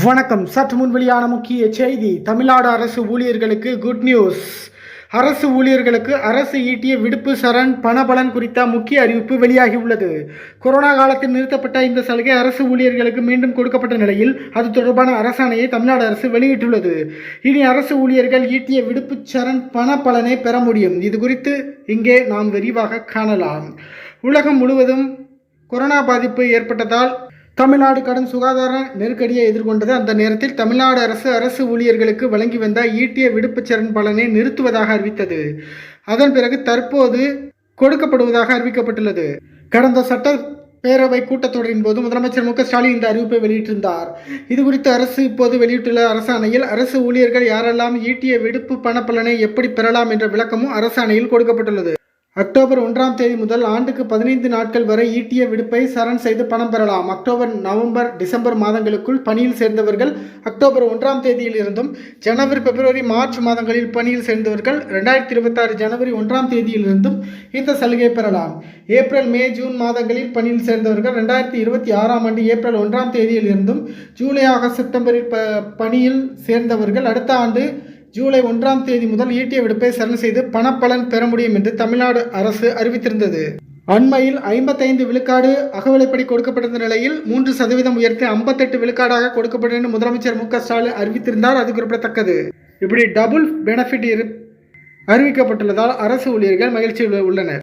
வணக்கம். சற்று முன் வெளியான முக்கிய செய்தி. தமிழ்நாடு அரசு ஊழியர்களுக்கு குட் நியூஸ் அரசு ஊழியர்களுக்கு அரசு ஈட்டிய விடுப்பு சரண் பணபலன் குறித்த முக்கிய அறிவிப்பு வெளியாகியுள்ளது. கொரோனா காலத்தில் நிறுத்தப்பட்ட இந்த சலுகை அரசு ஊழியர்களுக்கு மீண்டும் கொடுக்கப்பட்ட நிலையில் அது தொடர்பான அரசாணையை தமிழ்நாடு அரசு வெளியிட்டுள்ளது. இனி அரசு ஊழியர்கள் ஈட்டிய விடுப்பு சரண் பண பலனை பெற முடியும். இது குறித்து இங்கே நாம் விரிவாக காணலாம். உலகம் முழுவதும் கொரோனா பாதிப்பு ஏற்பட்டதால் தமிழ்நாடு கடும் சுகாதார நெருக்கடியை எதிர்கொண்டது அந்த நேரத்தில் தமிழ்நாடு அரசு அரசு ஊழியர்களுக்கு வழங்கி வந்த ஈட்டிய விடுப்புச் சரண் பலனை நிறுத்துவதாக அறிவித்தது. அதன் பிறகு தற்போது கொடுக்கப்படுவதாக அறிவிக்கப்பட்டுள்ளது. கடந்த சட்ட பேரவை கூட்டத்தொடரின் போது முதலமைச்சர் மு க ஸ்டாலின் இந்த அறிவிப்பை வெளியிட்டிருந்தார். இது குறித்து அரசு இப்போது வெளியிட்டுள்ள அரசாணையில் அரசு ஊழியர்கள் யாரெல்லாம் ஈட்டிய விடுப்பு பணப்பலனை எப்படி பெறலாம் என்ற விளக்கமும் அரசாணையில் கொடுக்கப்பட்டுள்ளது. அக்டோபர் ஒன்றாம் தேதி முதல் ஆண்டுக்கு பதினைந்து நாட்கள் வரை ஈட்டிய விடுப்பை சரண் செய்து பணம் பெறலாம். அக்டோபர் நவம்பர் டிசம்பர் மாதங்களுக்குள் பணியில் சேர்ந்தவர்கள் அக்டோபர் ஒன்றாம் தேதியிலிருந்தும் ஜனவரி பிப்ரவரி மார்ச் மாதங்களில் பணியில் சேர்ந்தவர்கள் ரெண்டாயிரத்தி இருபத்தாறு ஜனவரி ஒன்றாம் தேதியிலிருந்தும் இந்த சலுகை பெறலாம். ஏப்ரல் மே ஜூன் மாதங்களில் பணியில் சேர்ந்தவர்கள் ரெண்டாயிரத்தி இருபத்தி ஆறாம் ஆண்டு ஏப்ரல் ஒன்றாம் தேதியில் இருந்தும் ஜூலை ஆகஸ்ட் செப்டம்பரில் ப பணியில் சேர்ந்தவர்கள் அடுத்த ஆண்டு ஜூலை ஒன்றாம் தேதி முதல் ஈட்டிய விடுப்பை சரண் செய்து பணப்பலன் பெற முடியும் என்று தமிழ்நாடு அரசு அறிவித்திருந்தது. அண்மையில் ஐம்பத்தைந்து விழுக்காடு அகவிலைப்படி கொடுக்கப்பட்டிருந்த நிலையில் மூன்று சதவீதம் உயர்த்தி ஐம்பத்தெட்டு விழுக்காடாக கொடுக்கப்படும் என்று முதலமைச்சர் மு க ஸ்டாலின் அறிவித்திருந்தார். அது குறிப்பிடத்தக்கது. இப்படி டபுள் பெனிஃபிட் அறிவிக்கப்பட்டுள்ளதால் அரசு ஊழியர்கள் மகிழ்ச்சியில் உள்ளனர்.